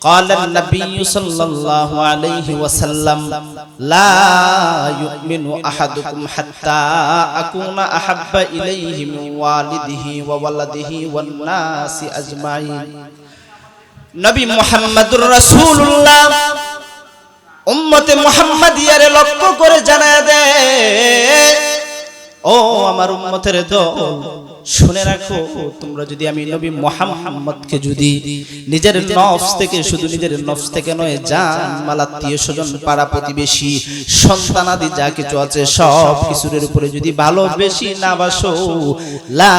قال النبي صلى الله عليه وسلم لا يؤمن أحدكم حتى أكون أحب إليه من والده وولده والناس أجمعين নবী মোহাম্মদুর রাসূলুল্লাহ উম্মতে মুহাম্মাদিয়ারে লক্ষ্য করে জানায় দেয় ও আমার উম্মতের দল শুনে রাখো তোমরা যদি আমি নবী মোহাম্মদকে যদি নিজের নফস থেকে শুধু নিজের নফস থেকে নয় জান মালাত্মীয় স্বজন পাড়া প্রতিবেশী সন্তানাদি যা কিছু আছে সব কিছুর উপরে যদি ভালোবেসি না বাসো লা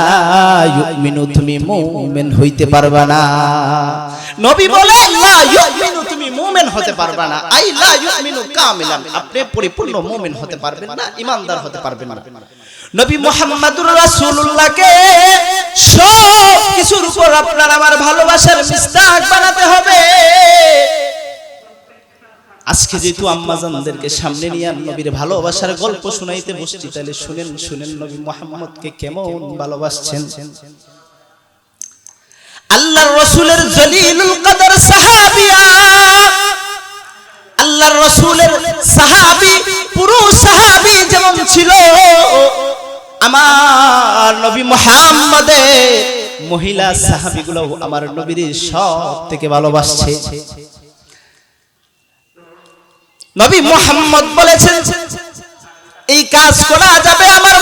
ইউমিনু তুমি মুমিন হইতে পারবা না। নবী বলে লা ইউমিনু তুমি মুমিন হতে পারবা না। আই লা ইউমিনু কামিলান। আপনি পরিপূর্ণ মুমিন হতে পারবেন না। ইমানদার হতে পারবেন না। নবী মোহাম্মদুর রাসূলুল্লাহকে সব কিছুর উপর আপনার আমার ভালোবাসার মিস্তাক বানাতে হবে। আজকে যেহেতু আম্মাজানদেরকে সামনে নিয়ে নবীর ভালোবাসার গল্প শুনাইতে বসছি, তাহলে শুনেন শুনেন নবী মোহাম্মদকে কেমন ভালোবাসছেন। আল্লাহর রসুলের জলিলুল কদর সাহাবিয়া, আল্লাহর রসুলের সাহাবি পুরুষ সাহাবি যেমন ছিল আমার নবী মোহাম্মদে মহিলা সাহাবিগুলো আমার নবীর সব থেকে ভালোবাসছে। নবী মোহাম্মদ বলেছেন, এই কাজ করা যাবে আমার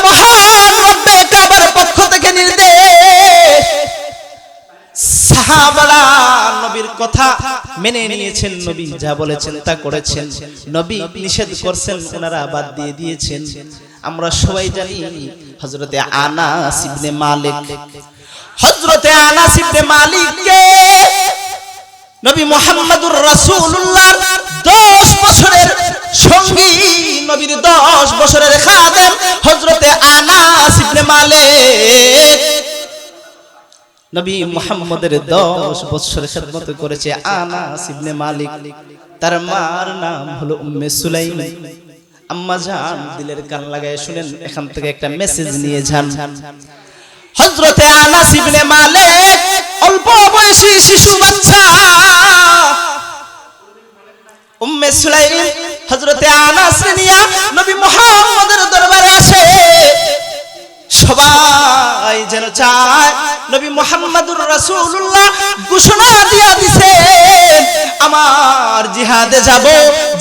রব্বে কাবার পক্ষ থেকে নির্দেশ। সাহাবারা নবীর কথা মেনে নিয়েছেন, নবী যা বলেছেন তা করেছেন। নবী নিষেধ করছেন, ওনারা বাদ দিয়ে দিয়েছেন। আমরা সবাই জানি হযরতে আনাস ইবনে মালিক। হযরতে আনাস ইবনে মালিককে নবী মুহাম্মদুর রাসূলুল্লাহ 10 বছরের সঙ্গী নবীর 10 বছরের খাদেম হযরতে আনাস ইবনে মালিক। নবী মুহাম্মদের 10 বছর খেদমত করেছে আনাস ইবনে মালিক। তার মার নাম হলো উম্মে সুলাইম আম্মা জান দিলের কান লাগায় শুনেন এখান থেকে একটা মেসেজ নিয়ে যান। হযরতে আনাস ইবনে মালিক অল্প বয়সী শিশু বাচ্চা। উম্মে সুলাইম হযরতে আনাস নিয়া নবী মুহাম্মদের দরবারে আসে। সবাই যেন চায় নবী মোহাম্মদুর রাসূলুল্লাহ ঘোষণা দিয়া দিছে, আমার জিহাদে যাব।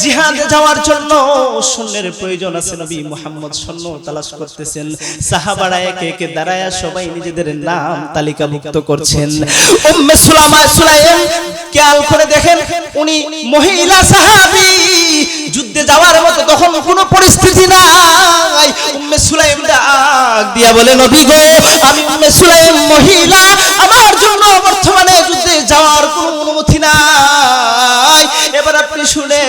জিহাদে যাওয়ার জন্য সৈন্যের প্রয়োজন আছে নবী মোহাম্মদ সৈন্য তালাশ করতেছেন। সাহাবারা একে একে দাঁড়ায়া সবাই নিজেদের নাম তালিকাভুক্ত করছেন। উম্মে সুলামা সুলাইম, খেয়াল করে দেখেন, উনি মহিলা সাহাবী। যুদ্ধে যাওয়ার মতো তখন কোনো পরিস্থিতি নাই। উম্মে সুলাইম ডাক দিয়া বলে, নবী গো, আমি উম্মে সুলাইম মহিলা। আমার জন্য বর্তমানে যুদ্ধে যাওয়ার কোনো অনুমতি নাই। এবার আপনি শুনে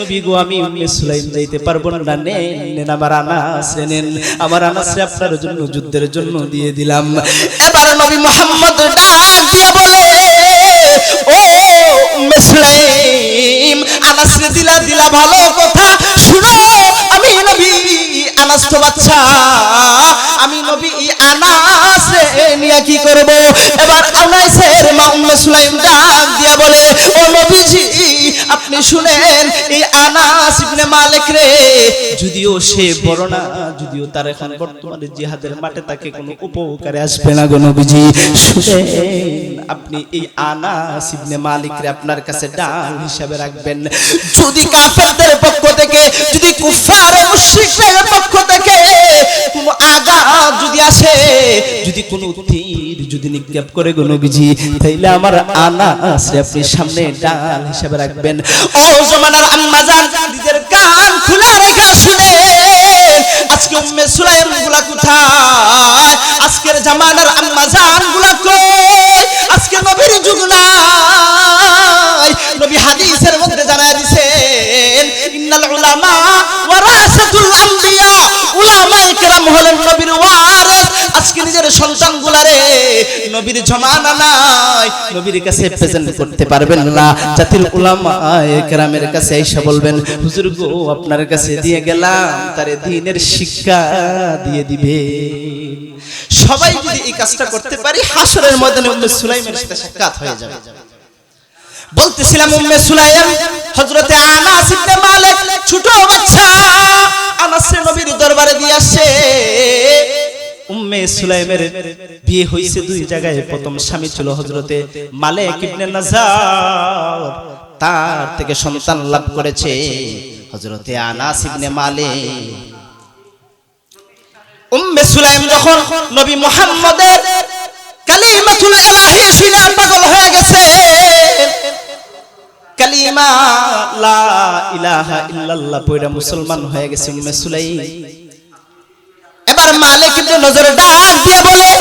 নবী গো, আমি উম্মে সুলাইম যাইতে পারব না। নেন নেন, আমার আনাস, নেন। আমার আনাসে আপনার জন্য, যুদ্ধের জন্য দিয়ে দিলাম। এবার নবী মোহাম্মদ ডাক দিয়া বলে আনাসরে দিলা দিলা ভালো কথা। শুনো, আমি নবী আনাস তো বাচ্চা। আমি নবী আনাস নিয়ে কি করব? এবার আনাসের মা সুলাইম ডাক দিয়া বলে, ও নবীজি, আপনি শুনেন, এই আনাস ইবনে মালিক রে। যদিও সে বড় না, যদিও তার এখন বর্তমানে জিহাদের মাঠে তাকে কোনো উপকারে আসবে না গো নবীজি। শুনেন, আপনি এই আনাস ইবনে মালিক রে আপনার কাছে ডাল হিসাবে রাখবেন। যদি কাফেরদের পক্ষ থেকে, যদি কুফার মুশরিকদের পক্ষ থেকে কোনো আঘাত যদি আসে, যদি কোনো তীর যদি নিক্ষেপ করে গো নবীজি, তাইলে আমার আনাস আপনি সামনে ডাল হিসাবে রাখবেন। ও জমানার আম্মা জান, নিজের কান খুলে রেখে শুনে আজকে উম্মে সুলাইমগুলা কোথায়? আজকের জামানার আম্মা জানগুলা কই? আজকে নবীর যুগ নাই, নবী দিছেন ইন্নাল উলামা ওয়ারাসাতুল আম্বিয়া। হলেন নবীর আজকে নিজের নবীর জমানা নাই। নবীর কাছে প্রেজেন্ট করতে পারবেন না। জাতির কাছে এসে বলবেন, হুজুর গো, আপনার কাছে দিয়ে গেলাম। তারে দ্বীনের শিক্ষা দিয়ে দিবে। সবাই যদি এই কাজটা করতে পারি, হাসরের ময়দানে উম্মে সুলাইমের সাথে সাক্ষাৎ হয়ে যাবে। বলতেছিলাম উম্মে সুলাইম, হযরতে আনাস ইবনে মালিক, ছোট বাচ্চা। আনাসের নবীর দরবারে দিয়ে আসছে উম্মে সুলাইমের বিয়ে হইছে দুই জায়গায়। প্রথম স্বামী ছিল হযরতে মালিক ইবনে নাজার। তার থেকে সন্তান লাভ করেছে হযরতে আনাস ইবনে মালিক। উম্মে সুলাইম যখন নবী মুহাম্মদের কালিমাতুল ইলাহি শুনে পাগল হয়ে গেছে কালিমা লা ইলাহা ইল্লাল্লাহ পয়রা মুসলমান হয়ে গেছে উম্মে সুলাইম। এবার মালিক কিন্তু নজরে ডাক দিয়ে বলে,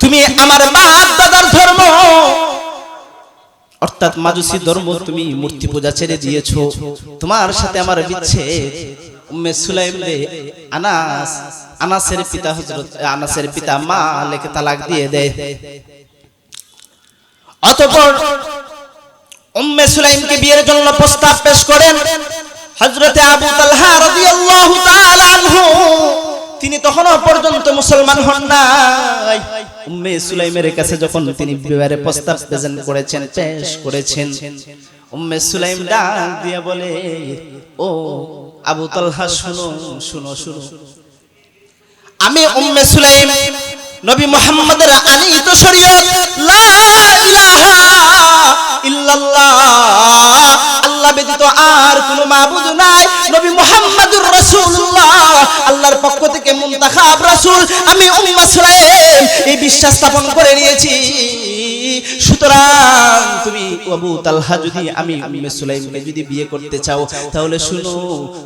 তুমি আমার বাপ দাদার ধর্ম। অর্থাৎ মাজুসি ধর্ম তুমি মূর্তি পূজা ছেড়ে দিয়েছ। তোমার সাথে আমার বিচ্ছেদ। উম্মে সুলাইম রে, আনাস, আনাসের পিতা হযরত, আনাসের পিতা মালিক তালাক দিয়ে দেয়। অতঃপর উম্মে সুলাইমকে বিয়ের জন্য প্রস্তাব পেশ করেন। হযরতে আবু তালহা রাদিয়াল্লাহু তাআলা আনহু। তিনি তখনও পর্যন্ত মুসলমান হন নাই। উম্মে সুলাইমের কাছে যখন তিনি বিবাহের প্রস্তাব প্রেজেন্ট করেছেন, পেশ করেছেন, উম্মে সুলাইম ডাক দিয়ে বলে, ও আবু তালহা, শুনো শুনো শুনো। আমি উম্মে সুলাইম, নবী মুহাম্মদের আনিত শরীয়ত, লা ইলাহা ব্যতীত আর কোনো মাবুদ নাই। নবী মুহাম্মদুর রাসূলুল্লাহ, আল্লাহর পক্ষ থেকে মুনতাখাব রাসূল, আমি উম্মাহ সুলাইম এই বিশ্বাস স্থাপন করে নিয়েছি। সুতরাং তুমি আবু তালহা যদি আমি উম্মে সুলাইমকে যদি বিয়ে করতে চাও, তাহলে শুনো,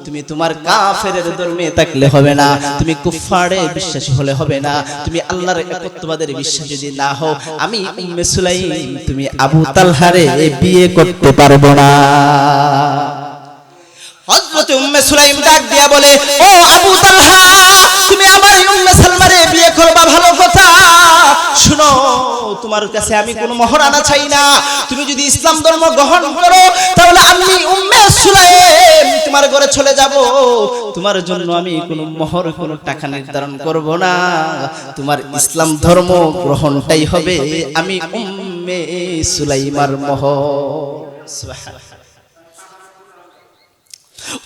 তুমি তোমার কাফেরের ধর্মে থাকলে হবে না, তুমি কুফারে বিশ্বাসী হলে হবে না, তুমি আল্লাহর একত্ববাদের বিশ্বাস যদি না হও, আমি উম্মে সুলাইম তুমি আবু তালহারে বিয়ে করতে পারব না। হযরত উম্মে সুলাইম ডাক দিয়া বলে, ও আবু তালহা, তুমি আমার উম্মে সালমারে বিয়ে করবা, ভালো কথা। শুনো তোমার কাছে আমি কোনো মহারানা চাই না। তুমি যদি ইসলাম ধর্ম গ্রহণ করো, তাহলে আমি উম্মে সুলাইম তোমার ঘরে চলে যাব। তোমার জন্য আমি কোনো মোহর, কোনো টাকা নির্ধারণ করব না। তোমার ইসলাম ধর্ম গ্রহণটাই হবে আমি উম্মে সুলাইমার সুবহানাল্লাহ।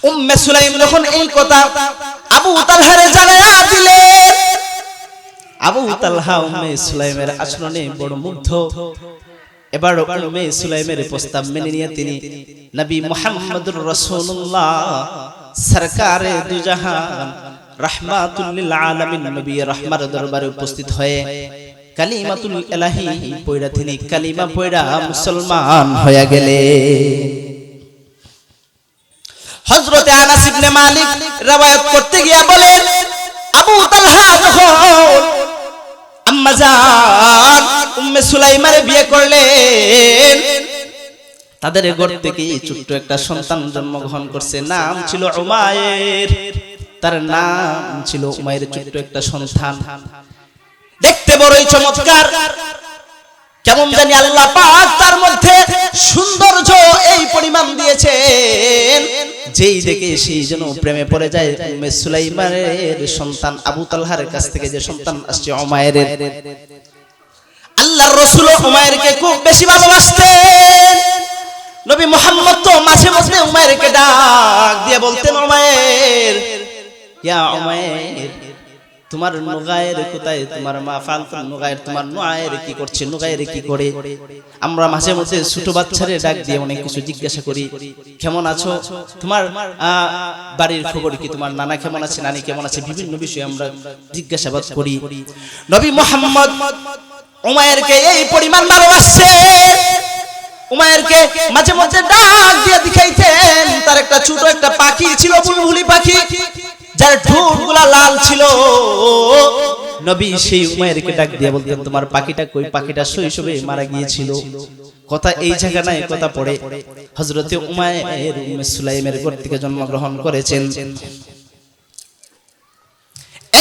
উম্মে সুলাইম যখন এই কথা আবু তালহারে জানায়া দিলেন আবু তালহা উম্মে সুলাইমের আচরণে বড় মুগ্ধ। এবার উম্মে সুলাইমের প্রস্তাব মেনে নিয়ে তিনি নবী মুহাম্মদুর রাসূলুল্লাহ সরকারে দুজাহান রাহমাতুল লিল আলামিন নবী রহমার দরবারে উপস্থিত হয়ে কালিমাতুল ইলাহি পয়রা তিনি কালিমা পয়রা মুসলমান হয়ে গেলে। হযরতে আনাস ইবনে মালিক রওয়ায়াত করতে গিয়া বলেন আবু তালহা যখন আম্মা জান, উম্মে সুলাইমারে বিয়ে করলেন। তাদের ঘর থেকে ছোট্ট একটা সন্তান জন্মগ্রহণ করছে। নাম ছিল উমায়ের তার নাম ছিল উমায়ের ছোট্ট একটা সন্তান। দেখতে বড়ই চমৎকার। কেমন জানি আল্লাহ পাক তার মধ্যে সৌন্দর্য এই পরিমাণ দিয়েছেন। যেই দেখে সেই যেন প্রেমে পড়ে যায় সুলাইমানের সন্তান, আবু তালহার কাছ থেকে যে সন্তান আসছে উমায়ের আল্লাহর রাসূল উমায়েরকে খুব বেশি ভালোবাসতেন। নবী মুহাম্মদ তো মাঝে মধ্যে উমায়েরকে ডাক দিয়ে বলতেন উমায়ের ইয়া উমায়ের তোমার নুগায়ের কোথায়? তোমার মা ফালতু নুগায়ের, তোমার নুগায়ের কি করছে? নুগায়ের কি করে? আমরা মাঝে মাঝে ছোট বাচ্চারে ডাক দিয়ে অনেক কিছু জিজ্ঞাসা করি। কেমন আছো? তোমার বাড়ির খবর কি? তোমার নানা কেমন আছে? নানি কেমন আছে? বিভিন্ন বিষয়ে আমরা জিজ্ঞাসাবাদ করি। নবী মোহাম্মদ উমায়েরকে এই পরিমাণ ভালোবাসছে। উমায়েরকে মাঝে মাঝে ডাক দিয়ে দেখাইতেন। তার একটা ছোট একটা পাখি ছিল, বুলবুলি পাখি। যার ঠোঁটগুলা লাল ছিল। নবী সেই উমায়েরকে ডাক দিয়ে বলতেন, তোমার পাখিটা কই? পাখিটা শৈশবে মারা গিয়েছিল। কথা এই জায়গা নাই, কথা পড়ে। হযরতে উমায়ের উম্মে সুলাইমের ঘর থেকে জন্মগ্রহণ করেছেন।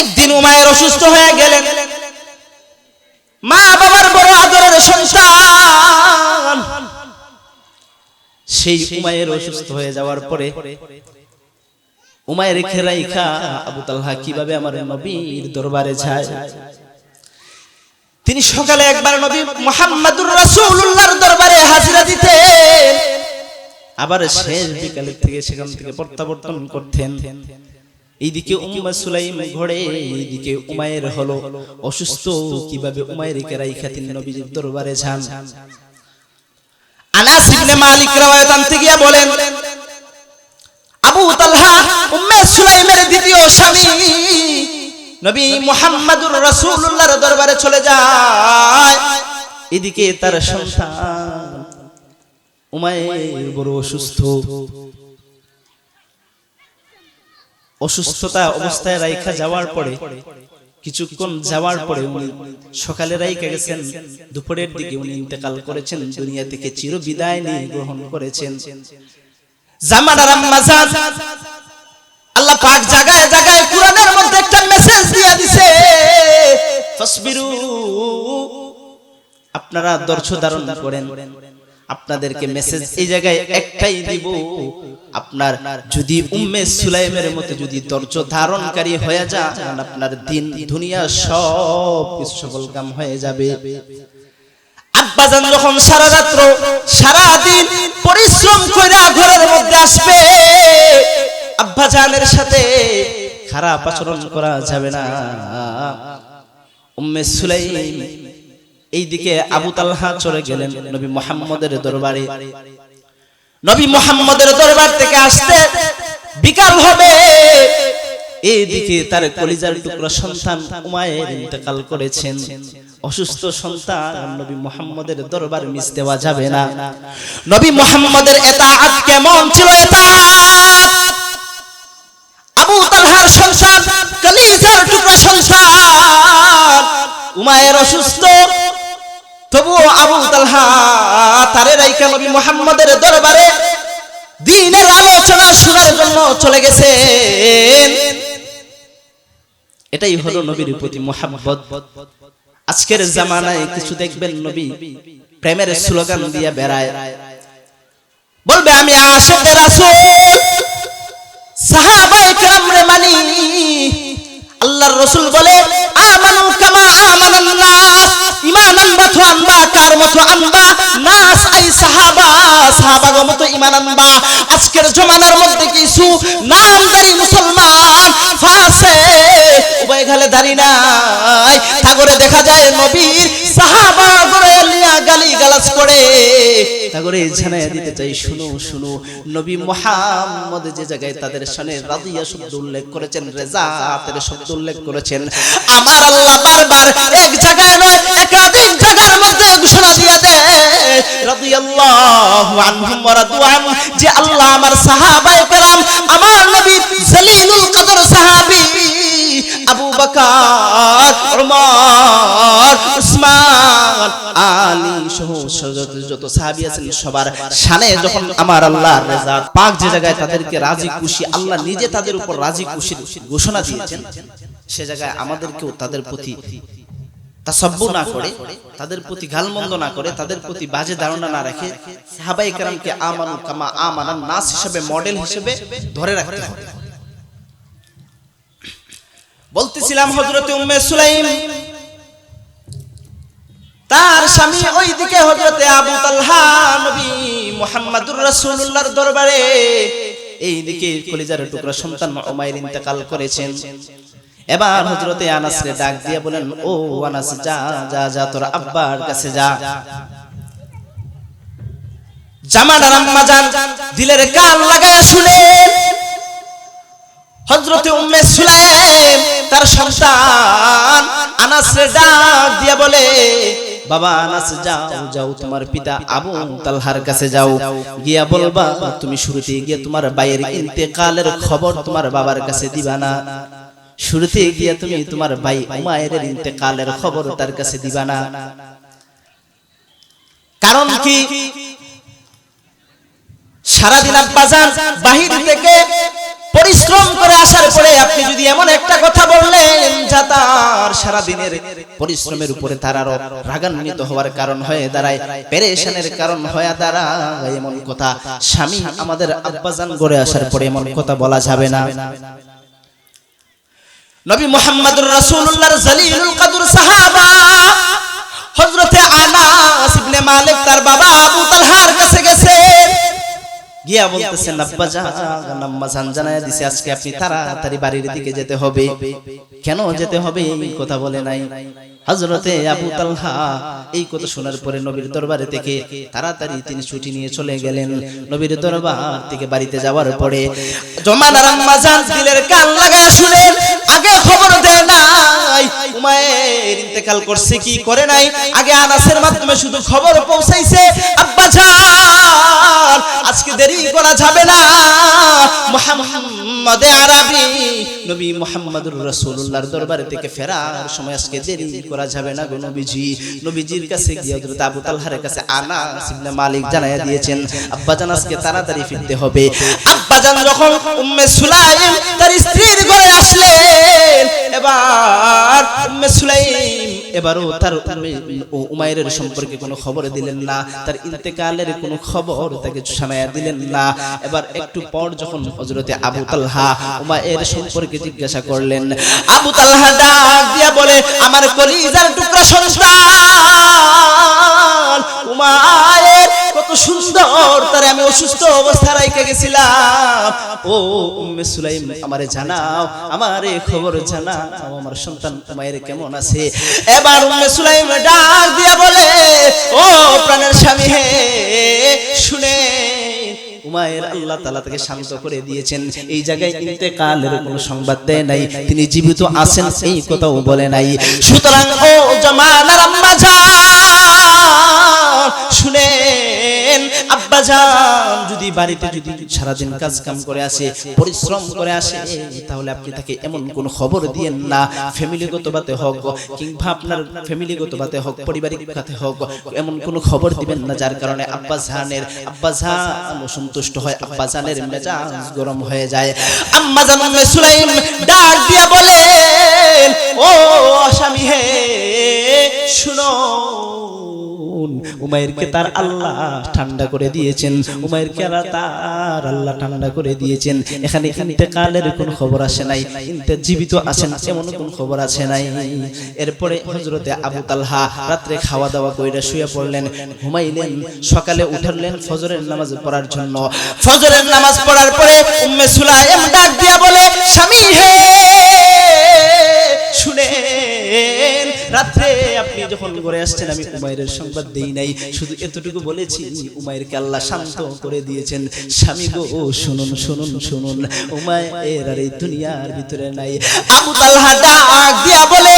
একদিন উমায়ের অসুস্থ হয়ে গেলেন। মা বাবার বড় আদরের সন্তান। সেই উমায়ের অসুস্থ হয়ে যাওয়ার পরে উমায়ের খেরাইখা আবু তালহা কীভাবে আমার নবীর দরবারে যায়? তিনি সকালে একবার নবী মোহাম্মদুর রাসূলুল্লাহর দরবারে হাজিরা দিতেন। আবার শেষ বিকালের থেকে সেখান থেকে প্রত্যাবর্তন করতেন। এইদিকে উম্মা সুলাইম ঘোড়ে এইদিকে উমায়ের হলো অসুস্থ কীভাবে উমায়েরকে রাইখা তিনি নবীজির দরবারে যান। আনাস ইবনে মালিক রাওয়ায়াত আনতে গিয়া বলেন আবু তালহা উম্মে সুলাইমের দ্বিতীয় স্বামী। নবী মুহাম্মাদুর রাসূলুল্লাহর দরবারে চলে যায়। এদিকে তার বড় অসুস্থ। অসুস্থতা অবস্থায় রাইখা যাওয়ার পরে, কিছুক্ষণ যাওয়ার পরে উনি সকালে রাইখা গেছেন, দুপুরের দিকে উনি ইন্তেকাল করেছেন, দুনিয়া থেকে চির বিদায় নিয়ে গ্রহণ করেছেন। আল্লাহ পাক মধ্যে একটা মেসেজ দিছে। ফাসবিরু, আপনারা দর্শ ধারণ করেন। আপনাদেরকে মেসেজ এই জায়গায় একটাই দিব। আপনার যদি উম্মে সুলাইমের মতো যদি ধৈর্য ধারণকারী হয়ে যান, আপনার দিন, দুনিয়া সব সফল কাম হয়ে যাবে। আব্বাজান যখন সারা রাত্র সারা দিন পরিশ্রম করে ঘরের মধ্যে আসবে, আব্বাজানের সাথে খারাপ আচরণ করা যাবে না। উম্মে সুলাইম এইদিকে আবু তালহা চলে গেলেন নবী মোহাম্মদের দরবারে। নবী মোহাম্মদের দরবার থেকে আসতে বিকাল হবে। এইদিকে তার কলিজার টুকরা সন্তান উমায়ের ইন্তেকাল করেছেন। অসুস্থ সন্তান নবী মোহাম্মদের দরবার মিস দেওয়া যাবে না। নবী মোহাম্মদের এতাআত কেমন ছিল এতাআত? আবু তালহার সন্তান, কলিজার টুকরা সন্তান উমায়ের অসুস্থ। তবুও আবু তালহা তারে রাইকা নবী মোহাম্মদের দরবারে দিনের আলোচনা শোনার জন্য চলে গেছেন। এটাই হলো নবীর প্রতি মোহাম্মত আজকের জামানায় কিছু দেখবেন নবী প্রেমের স্লোগান দিয়ে বেড়ায়। বলবে আমি আশেকের রাসূল। সাহাবায়ে কেরাম রে মানি। আল্লাহর রাসূল বলে আমানু কামা আমানান নাস। ঈমান আনবা তো আনবা কার মতো আনবা? নাস আই সাহাবা। সাহাবাগো মতো ঈমান আনবা। আজকের জমানার মধ্যে কিছু নামদারি দেখা যায় নবীর সাহাবা করে লিয়া গালি গালাজ করে। তাগরে জানাইয়া দিতে চাই, শুনো শুনো, নবী মুহাম্মদ যে জায়গায় তাদের সামনে রাদিয়া শব্দ উল্লেখ করেছেন রেজাতের শব্দ উল্লেখ করেছেন, আমার আল্লাহ বারবার এক জায়গায় নয়, একাধিক জায়গার মধ্যে ঘোষণা দিয়ে দেয়। রাদিয়াল্লাহু আনহুম ওয়া রাদু যে আল্লাহ আমার সাহাবায়ে তাদের আমাদেরকেও তাদের প্রতি না করে, তাদের প্রতি না করে, তাদের প্রতি বাজে ধারণা না রেখে সাহাবাই কামা আমানান নাস হিসেবে মডেল হিসেবে ধরে রাখতে হবে। বলতেছিলাম হজরতে উম্মে সুলাইম, তার স্বামী ওইদিকে হজরতে আবু তালহা নবী মুহাম্মাদুর রাসূলুল্লাহর দরবারে এইদিকে কলিজার টুকরা সন্তান উমাইর ইন্তেকাল করেছেন। এবার হজরতে আনাস রে ডাক দিয়ে বলেন, ও আনাস, যা যা যা, তোর আব্বার কাছে যা। জামানার আম্মা জান দিলের কান লাগায় শুনেন হজরতে উম্মে সুলাইম তার সন্তান আনাস ডাক দিয়ে বলে, বাবা আনাস, যাও যাও তোমার পিতা আবু তালহার কাছে যাও। গিয়া বলবা, তুমি শুরুতে গিয়ে তোমার বাইয়ের ইন্তেকালের খবর তোমার বাবার কাছে দিবা না। শুরুতে গিয়ে তুমি তোমার ভাই উমায়ের ইন্তেকালের খবর তার কাছে দিবা না। কারণ কি? সারাদিন আব্বাজান বাহির থেকে পরিশ্রম করে আসার পরে আপনি যদি এমন একটা কথা বললেন যা তার সারাদিনের পরিশ্রমের উপরে তার আরও রাগান্বিত হওয়ার কারণ হয়ে দাঁড়ায়, পেরেশানের কারণ হয়ে দাঁড়ায়, এমন কথা স্বামী আমাদের আব্বাজান গড়ে আসার পরে এমন কথা বলা যাবে না। নবী মুহাম্মদুর রাসূলুল্লাহর জলিলুল কদর সাহাবা, হযরতে আনাস ইবনে মালিক তার বাবা গিয়া বলতেছেন আব্বা জান আম্মা জান জানায় দিছে আজকে আপনি তাড়াতাড়ি বাড়ির দিকে যেতে হবে। কেন যেতে হবে? এই কথা বলে নাই। হযরতে আবু তালহা এই কথা শোনার পরে নবীর দরবারে থেকে তাড়াতাড়ি তিনি ছুটি নিয়ে চলে গেলেন নবীর দরবার থেকে বাড়িতে যাওয়ার পরে জমানার আম্মা জান দিলের কান লাগায় শুনেন আগে খবর উমায়ের ইন্তেকাল করছে কি করে নাই? আগে আনাসের মাধ্যমে শুধু খবর পৌঁছাইছে, আব্বা জান, আজকে দেরি করা যাবে না। মুহাম্মদ আরবি, নবী মুহাম্মদুর রাসূলুল্লাহর দরবারে থেকে ফেরার সময় আজকে দেরি করা যাবে না গো নবীজি। নবীজির কাছে গিয়ে হযরত আবু তালহার কাছে আনাস ইবনে মালিক জানায়া দিয়েছেন, আব্বা জান, আজকে তাড়াতাড়ি ফিরতে হবে। আব্বা জান যখন উম্মে সুলাইম তার স্ত্রীর ঘরে আসলেন, এবার উম্মে সুলাইম এবারও তার সম্পর্কে কোনো খবর দিলেন না, তার ইন্তেকালের কোনো খবর তাকে শোনায়া দিলেন না। এবার একটু পর যখন হজরতে আবু সম্পর্কে জিজ্ঞাসা করলেন, আবু তালহা ডাক দিয়া বলে, আমার কলিজার টুকরা সন্তান সুন্দর, তারে আমি অসুস্থ অবস্থা রাইখে গেছিলাম। ও উম্মে সুলাইম, আমারে জানাও, আমারে খবর জানাও, আমার সন্তান উমায়ের কেমন আছে? এবার উম্মে সুলাইম ডাক দিয়া বলে, ও প্রাণের স্বামী হে, শুনে। উমায়ের আল্লাহ তালা তাকে শান্ত করে দিয়েছেন। এই জায়গায় ইন্তেকালের কোনো সংবাদ দেয় নাই, তিনি জীবিত আছেন, এই কথাও বলে নাই। সুতরাং, ও জমানার আম্মা জান যদি বাড়িতে যদি সারাদিন কাজ করে আসে, পরিশ্রম করে আসে, তাহলে আপনি তাকে এমন কোন খবর দিয়েন না। ফ্যামিলিগত বাতে হোক, কিংবা আপনার ফ্যামিলিগত বাতে হোক, পারিবারিক বাতে হোক, এমন কোন খবর দিবেন না, যার কারণে আব্বা জানের আব্বা জান অসন্তুষ্ট হয়, আব্বা জানের মেজাজ গরম হয়ে যায়। আম্মা জান সুলাইম ডাক দিয়া বলেন উমাইরকে তার আল্লাহ ঠান্ডা করে দিয়েছেন। আল্লাহ তার আল্লাহ ঠান্ডা করে দিয়েছেন। এখানে ইন্তেকালের কোন খবর আসে নাই। জীবিত আছেন এমন কোন খবর আসে নাই। এরপরে হজরতে আবু তালহা রাত্রে খাওয়া দাওয়া কইরা শুয়ে পড়লেন। ঘুমাইলেন, সকালে উঠালেন ফজরের নামাজ পড়ার জন্য। ফজরের নামাজ পড়ার পরে উম্মে সুলাইম ডাক দিয়া বলে, স্বামী হে! শুনেন রাত্রে আপনি যখন ঘরে আসছেন, আমি উমাইরের সংবাদ দেই নাই। শুধু এতটুকু বলেছি, উমাইরকে আল্লাহ শান্ত করে দিয়েছেন। স্বামী গো, শুনুন শুনুন শুনুন। উমাইর আর এই দুনিয়ার ভিতরে নাই। আবু তালহা ডাক দিয়া বলে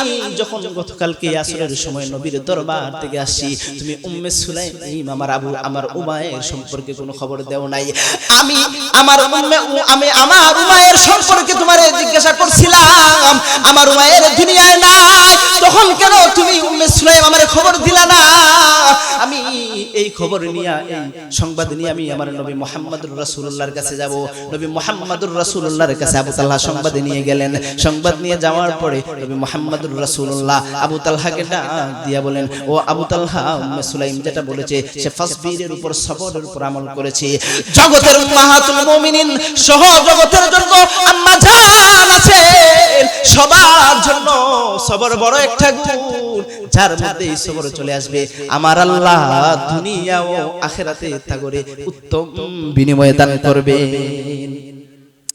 আমি যখন গতকালকে আসরের সময় নবীর দরবার থেকে আসি, তুমি উম্মে সুলাইম, আমার আবু, আমার উমায়ের সম্পর্কে কোনো খবর দেও নাই। আমি আমার উম্মে, আমি আমার উমায়ের সম্পর্কে তোমারে জিজ্ঞাসা করছিলাম, আমার উমায়ের দুনিয়ায় নাই, তখন কেন তুমি উম্মে সুলাইম আমারে খবর দিলা না? আমি এই খবর নিয়ে, এই সংবাদ নিয়ে আমি আমার নবী মোহাম্মদুর রাসূলুল্লাহর কাছে যাব। নবী মোহাম্মদুর রাসূলুল্লাহর কাছে আবু তালহা সংবাদ নিয়ে গেলেন। সংবাদ নিয়ে যাওয়ার পরে নবী মোহাম্মদুর রাসূলুল্লাহ। আবু তালহাকে ডাক দিয়া বলেন, ও আবু তালহা, উম্মে সুলাইম যেটা বলেছে, সে ফাসবীরের উপর, সবরের উপর আমল করেছে। জগতের উম্মাহাতুল মুমিনিন, সহ জগতের জন্য আম্মা জান আছে। সবার জন্য সবর বড় একটা গুণ, যার মধ্যে এই সবর চলে আসবে। আমার আল্লাহ দুনিয়া ও আখেরাতে তা করে উত্তম বিনিময় দান করবেন।